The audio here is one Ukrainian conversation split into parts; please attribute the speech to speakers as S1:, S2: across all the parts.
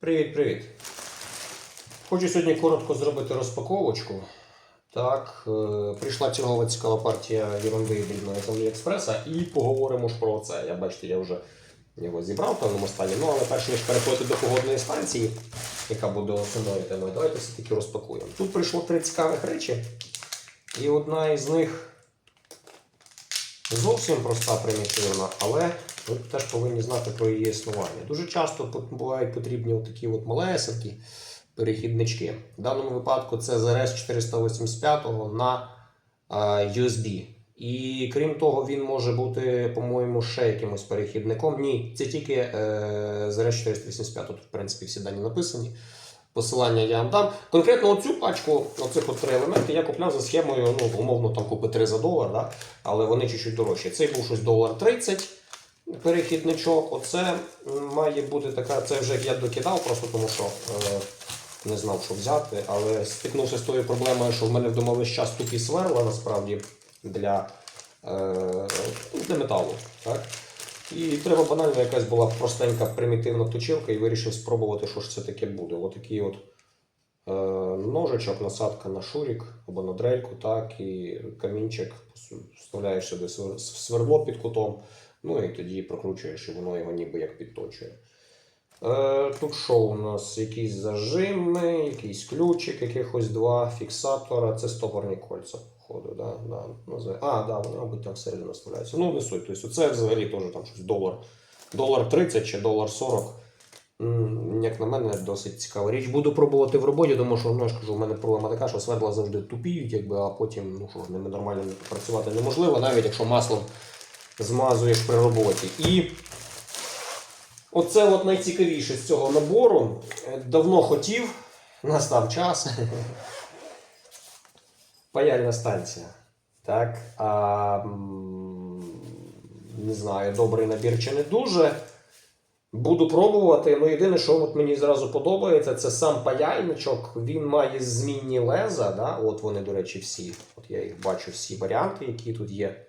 S1: Привіт-привіт. Хочу сьогодні коротко зробити розпаковочку. Так, е, прийшла чергова цікава партія ерунди дрібної з Аліекспреса і поговоримо ж про це. Я бачите, я вже його зібрав в певному стані. Ну, але перш ніж переходити до погодної станції, яка буде основною темою, давайте все-таки розпакуємо. Тут прийшло три цікавих речі, і одна із них зовсім проста, примітивна, але ви теж повинні знати про її існування. Дуже часто бувають потрібні такі от малесенькі перехіднички. В даному випадку це ZRS 485 на USB. І крім того, він може бути, по-моєму, ще якимось перехідником. Ні, це тільки е, ZRS 485, тут, в принципі, всі дані написані. Посилання я вам дам. Конкретно оцю пачку, оцих от три елементи, я купляв за схемою, ну, умовно, там купи 3 за долар, да? але вони чуть-чуть дорожчі. Цей був щось долар 30 перехідничок. Оце має бути така, це вже я докидав, просто тому що е, не знав, що взяти, але стикнувся з тою проблемою, що в мене вдома весь час тупі сверла насправді для, е, для металу. Так? І треба банально якась була простенька примітивна точилка і вирішив спробувати, що ж це таке буде. Отакий от е, ножичок, насадка на шурік або на дрельку, так, і камінчик, вставляєш сюди свердло під кутом, ну і тоді прокручуєш, і воно його ніби як підточує. Е, тут що у нас? Якісь зажими, якийсь ключик, якихось два фіксатора. Це стопорні кольця, походу. Да? Да. А, да, вони, мабуть, там всередину вставляються. Ну, не суть. Тобто, це взагалі теж там щось долар. Долар 30 чи долар 40. Як на мене, досить цікава річ. Буду пробувати в роботі, тому що ну, я ж кажу, у мене проблема така, що свердла завжди тупіють, якби, а потім ну, що, ними нормально працювати неможливо, навіть якщо маслом змазуєш при роботі. І Оце от найцікавіше з цього набору. Е, Давно хотів, настав час. Паяльна станція. Так. А, не знаю, добрий набір чи не дуже. Буду пробувати. Ну, єдине, що от мені зразу подобається, це сам паяльничок. Він має змінні леза. Да? От вони, до речі, всі. От я їх бачу, всі варіанти, які тут є.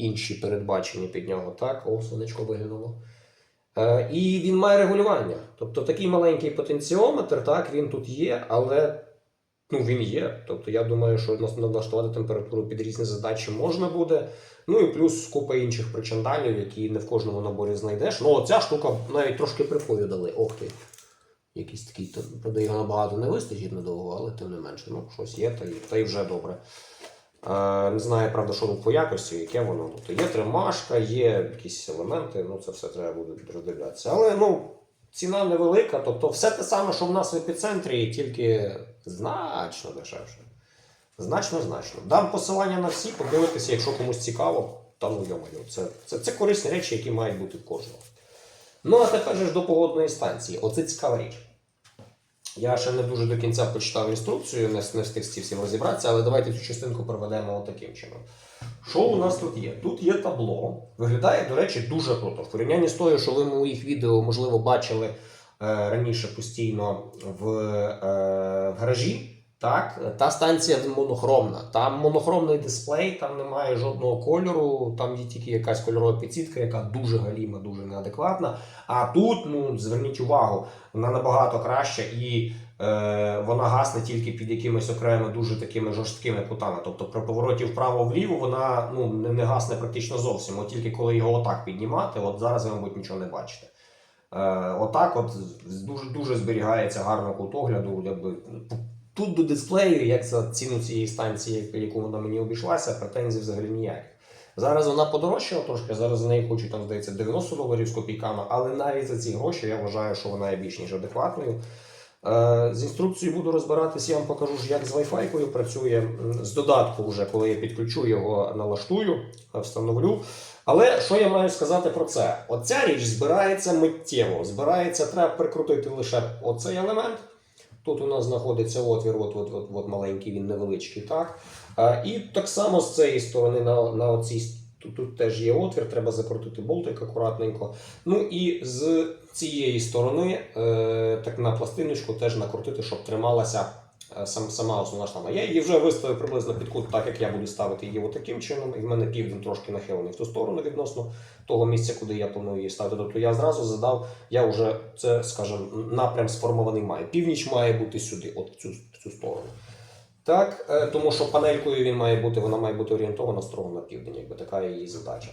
S1: Інші передбачені під нього. Так, о, сонечко виглянуло. Е, І він має регулювання. Тобто такий маленький потенціометр, так, він тут є, але ну, він є. Тобто я думаю, що налаштувати температуру під різні задачі можна буде. Ну і плюс купа інших причандалів, які не в кожному наборі знайдеш. Ну, оця штука навіть трошки прикою дали. Ох ти. Якийсь такий, правда, його набагато не вистачить надовго, але тим не менше. Ну, щось є, та та й вже добре. Не знаю, правда, що по якості, яке воно. Тобто є тримашка, є якісь елементи, ну це все треба буде роздивлятися. Але ну, ціна невелика, тобто все те саме, що в нас в епіцентрі, тільки значно дешевше. Значно, значно. Дам посилання на всі, подивитися, якщо комусь цікаво, та ну йомаю. Це, це, це корисні речі, які мають бути в кожного. Ну, а тепер же ж до погодної станції. Оце цікава річ. Я ще не дуже до кінця почитав інструкцію, не, встиг з всім розібратися, але давайте цю частинку проведемо таким чином. Що у нас тут є? Тут є табло. Виглядає, до речі, дуже круто. В порівнянні з тою, що ви моїх відео, можливо, бачили е, раніше постійно в, е, в гаражі. Так, та станція монохромна. Там монохромний дисплей, там немає жодного кольору, там є тільки якась кольорова підсітка, яка дуже галіма, дуже неадекватна. А тут, ну зверніть увагу, вона набагато краща і е, вона гасне тільки під якимись окремими дуже такими жорсткими кутами. Тобто при повороті вправо-вліво вона ну, не, не гасне практично зовсім. От тільки коли його отак піднімати, от зараз ви, мабуть, нічого не бачите. Е, отак от дуже, дуже зберігається гарно кут огляду. Якби, тут до дисплею, як за ціну цієї станції, яку вона мені обійшлася, претензій взагалі ніяких. Зараз вона подорожчала трошки, зараз за неї хочуть там, здається, 90 доларів з копійками, але навіть за ці гроші я вважаю, що вона є більш ніж адекватною. Е, З інструкцією буду розбиратися, я вам покажу, як з Wi-Fi працює. З додатку, вже, коли я підключу його, налаштую, встановлю. Але що я маю сказати про це? Оця річ збирається миттєво. Збирається, треба прикрутити лише оцей елемент. Тут у нас знаходиться отвір, от, от, от, от маленький, він невеличкий, так. А, і так само з цієї сторони на, на оцій тут, тут теж є отвір, треба закрутити болтик акуратненько. Ну і з цієї сторони, е, так на пластиночку теж накрутити, щоб трималася сам, сама основна штанга. Я її вже виставив приблизно під кут, так як я буду ставити її таким чином. І в мене південь трошки нахилений в ту сторону відносно того місця, куди я планую її ставити. Тобто я зразу задав, я вже це, скажімо, напрям сформований маю. Північ має бути сюди, от в цю, в цю сторону. Так, е, тому що панелькою він має бути, вона має бути орієнтована строго на південь, якби така її задача.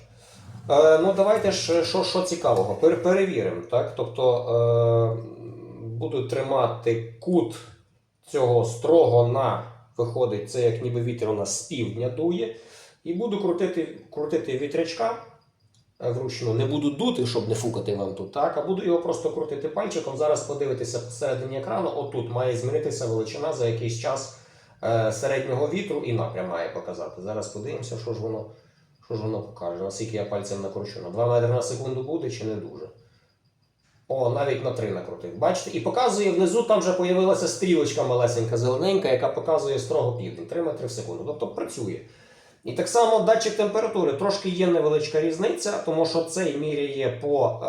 S1: Е, ну, давайте ж що, що цікавого, Пер, перевіримо. Тобто е, буду тримати кут цього строго на, виходить, це як ніби вітер у нас з півдня дує. І буду крутити, крутити вітрячка е, вручну. Не буду дути, щоб не фукати вам тут, так? а буду його просто крутити пальчиком. Зараз подивитися посередині екрану. Отут має змінитися величина за якийсь час е, середнього вітру і напрям має показати. Зараз подивимося, що ж воно, що ж воно покаже. Наскільки я пальцем накручу. На 2 метри на секунду буде чи не дуже. О, навіть на 3 накрутив. Бачите? І показує внизу, там вже появилася стрілочка малесенька зелененька, яка показує строго південь. 3 метри в секунду. Тобто працює. І так само датчик температури трошки є невеличка різниця, тому що цей міряє по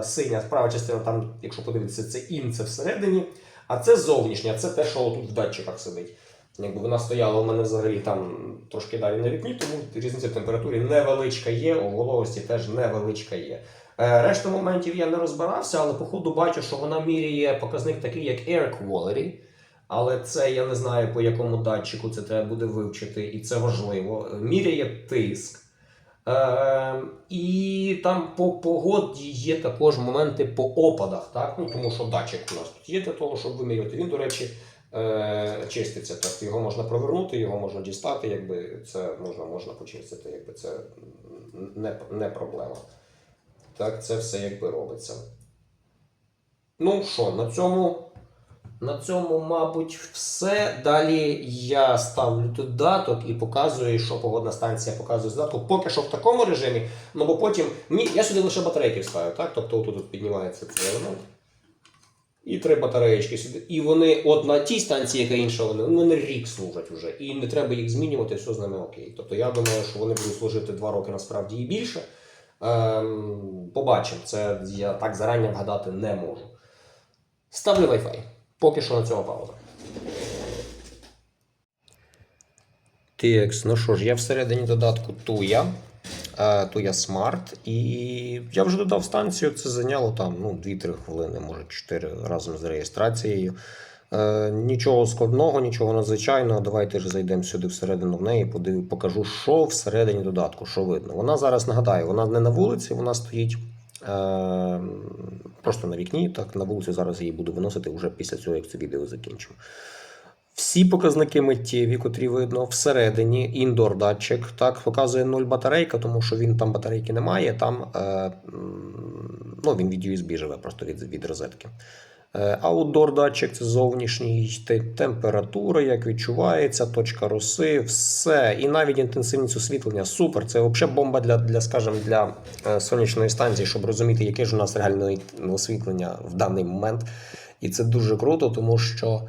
S1: е, синя права частина, там, якщо подивитися, це ін, це всередині, а це зовнішня, це те, що тут в датчиках сидить. Якби вона стояла у мене взагалі там трошки далі на вікні, тому різниця в температурі невеличка є, у вологості теж невеличка є. Е, Решта моментів я не розбирався, але по ходу бачу, що вона міряє показник такий, як air quality. Але це я не знаю, по якому датчику це треба буде вивчити, і це важливо. Міряє тиск. Е, і там по погоді є також моменти по опадах, так? Ну, тому що датчик у нас тут є для того, щоб вимірювати. Він, до речі, е, чиститься. Тобто його можна провернути, його можна дістати, якби це можна, можна почистити, якби це не, не проблема. Так, це все якби робиться. Ну що, на цьому. На цьому, мабуть, все. Далі я ставлю додаток і показую, що погодна станція показує з додатку. Поки що в такому режимі, ну бо потім. Мені, я сюди лише батарейки ставлю, так? Тобто отут от піднімається цей елемент. І три батареєчки сюди. І вони, от на тій станції, яка інша, вони, вони рік служать вже. І не треба їх змінювати, все з ними окей. Тобто я думаю, що вони будуть служити два роки насправді і більше. Ем, побачимо. Це я так зарані вгадати не можу. Ставлю Wi-Fi. Поки що на цьому пауза. TX, ну що ж, я всередині додатку Tuya, е, Tuya Smart, і я вже додав станцію, це зайняло там ну, 2-3 хвилини, може 4 разом з реєстрацією. Е, нічого складного, нічого надзвичайного. Давайте ж зайдемо сюди всередину в неї, подив, покажу, що всередині додатку, що видно. Вона зараз нагадаю, вона не на вулиці, вона стоїть е, просто на вікні. Так, на вулицю зараз її буду виносити вже після цього, як це відео закінчу. Всі показники миттєві, котрі видно, всередині індор датчик так показує 0 батарейка, тому що він там батарейки немає. Там е, ну, він від USB живе, просто від, від розетки. Е, Аутдор датчик це зовнішній температура, як відчувається, точка роси, все. І навіть інтенсивність освітлення. Супер. Це взагалі бомба для, для, скажімо, для е, сонячної станції, щоб розуміти, яке ж у нас реальне освітлення в даний момент. І це дуже круто, тому що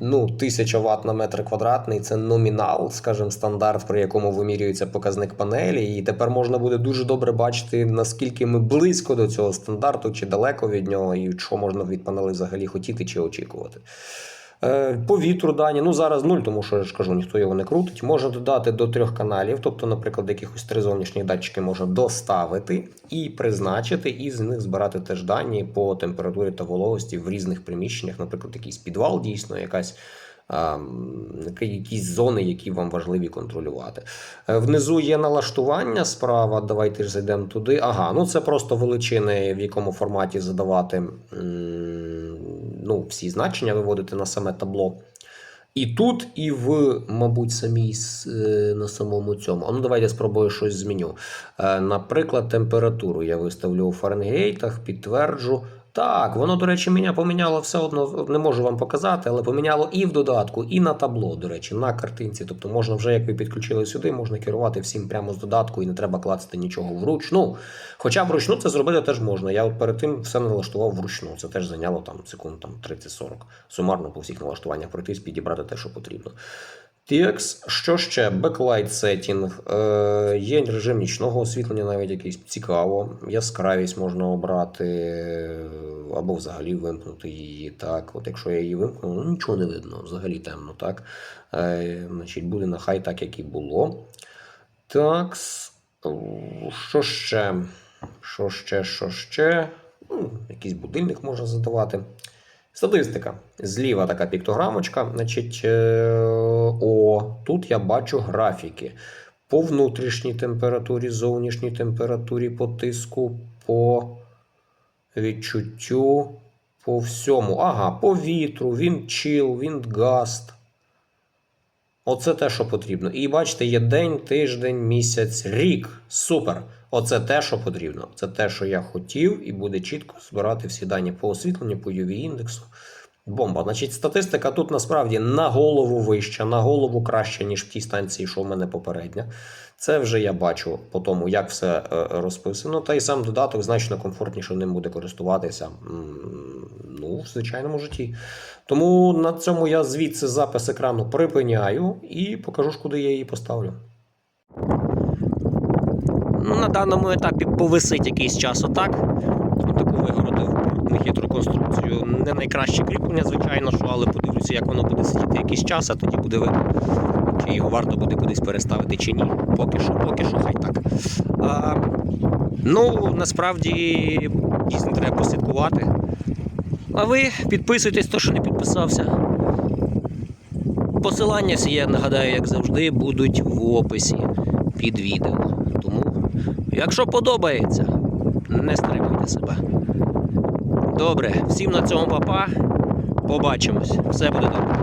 S1: ну, 1000 Вт на метр квадратний це номінал, скажімо, стандарт, при якому вимірюється показник панелі. І тепер можна буде дуже добре бачити, наскільки ми близько до цього стандарту, чи далеко від нього, і що можна від панелі взагалі хотіти чи очікувати. Е, По вітру дані, ну зараз нуль, тому що я ж кажу, ніхто його не крутить. Можна додати до трьох каналів, тобто, наприклад, якихось три зовнішні датчики можна доставити і призначити, і з них збирати теж дані по температурі та вологості в різних приміщеннях, наприклад, якийсь підвал, дійсно, якась. Якісь зони, які вам важливі контролювати. Е, Внизу є налаштування справа. Давайте ж зайдемо туди. Ага, ну це просто величини, в якому форматі задавати ну, всі значення, виводити на саме табло. І тут, і в, мабуть, самій е, на самому цьому. А ну давайте спробую щось зміню. Е, Наприклад, температуру я виставлю у Фаренгейтах, підтверджу. Так, воно, до речі, мене поміняло все одно, не можу вам показати, але поміняло і в додатку, і на табло, до речі, на картинці. Тобто можна вже, як ви підключили сюди, можна керувати всім прямо з додатку і не треба клацати нічого вручну. Хоча вручну це зробити теж можна. Я от перед тим все налаштував вручну. Це теж зайняло там секунд там, 30-40. Сумарно по всіх налаштуваннях пройтись, підібрати те, що потрібно. TX, що ще? Backlight setting. Е, є режим нічного освітлення, навіть якийсь цікаво. Яскравість можна обрати. або взагалі вимкнути її. Так, от якщо я її вимкну, ну нічого не видно, взагалі темно, так. Е, значить, буде нехай так, як і було. Так. Що ще? Що ще, що ще? Ну, якийсь будильник можна задавати. Статистика. Зліва така піктограмочка. Значить, е, о, тут я бачу графіки. По внутрішній температурі, зовнішній температурі, по тиску, по відчуттю, по всьому. Ага, по вітру, він чил, він гаст. Оце те, що потрібно. І бачите, є день, тиждень, місяць, рік. Супер. Оце те, що потрібно. Це те, що я хотів, і буде чітко збирати всі дані по освітленню, по UV індексу. Бомба. Значить, статистика тут насправді на голову вища, на голову краще, ніж в тій станції, що в мене попередня. Це вже я бачу по тому, як все е, розписано. Та й сам додаток значно комфортніше ним буде користуватися ну, в звичайному житті. Тому на цьому я звідси запис екрану припиняю і покажу, куди я її поставлю.
S2: Ну, на даному етапі повисить якийсь час отак. Отаку вигородив нехитру конструкцію. Не найкраще кріплення, звичайно, що, але подивлюся, як воно буде сидіти якийсь час, а тоді буде видно, чи його варто буде кудись переставити чи ні. Поки що, поки що, хай так. А, ну, насправді дійсно треба послідкувати. А ви підписуйтесь, хто що не підписався. Посилання всі, я нагадаю, як завжди, будуть в описі під відео. Якщо подобається, не стримуйте себе. Добре, всім на цьому папа. Побачимось. Все буде добре.